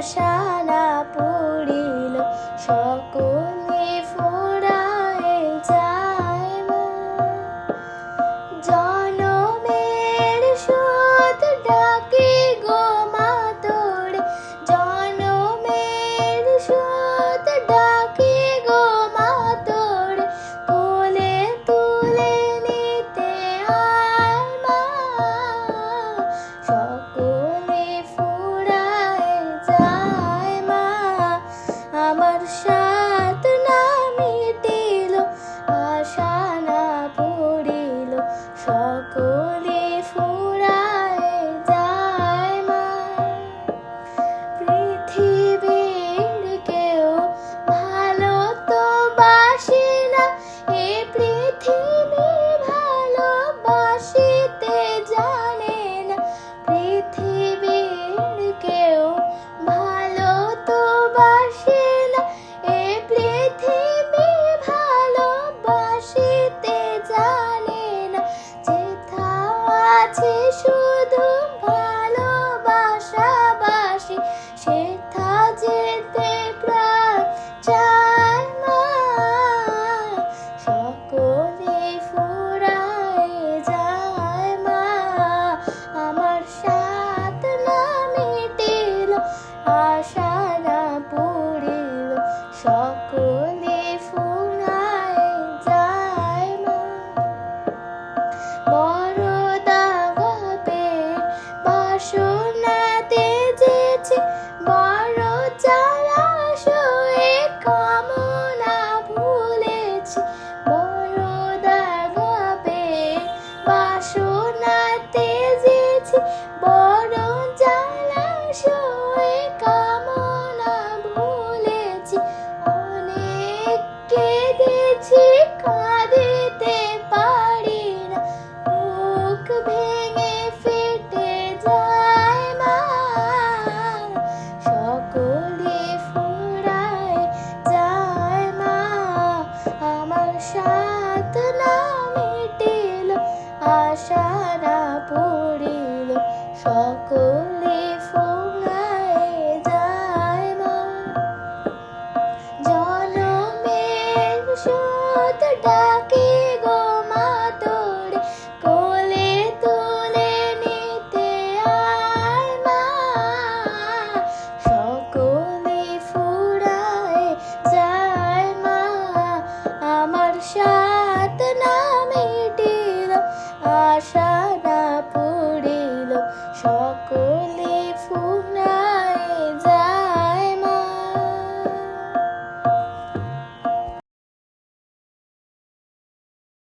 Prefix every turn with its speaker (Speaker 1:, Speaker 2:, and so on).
Speaker 1: আশা সাত না মিটিল আশা সকলে বড় জলাশয়ে কামনা ভুলেছি বড় দাগবে বাসনাতে যেছি বড় জলাশয়ে কামনা ভুলেছি অনেক কেঁদেছি, কাঁদিতে পারি না। মুখ সারা পড়িল সকলে যায় মা জনমের সত ডাকে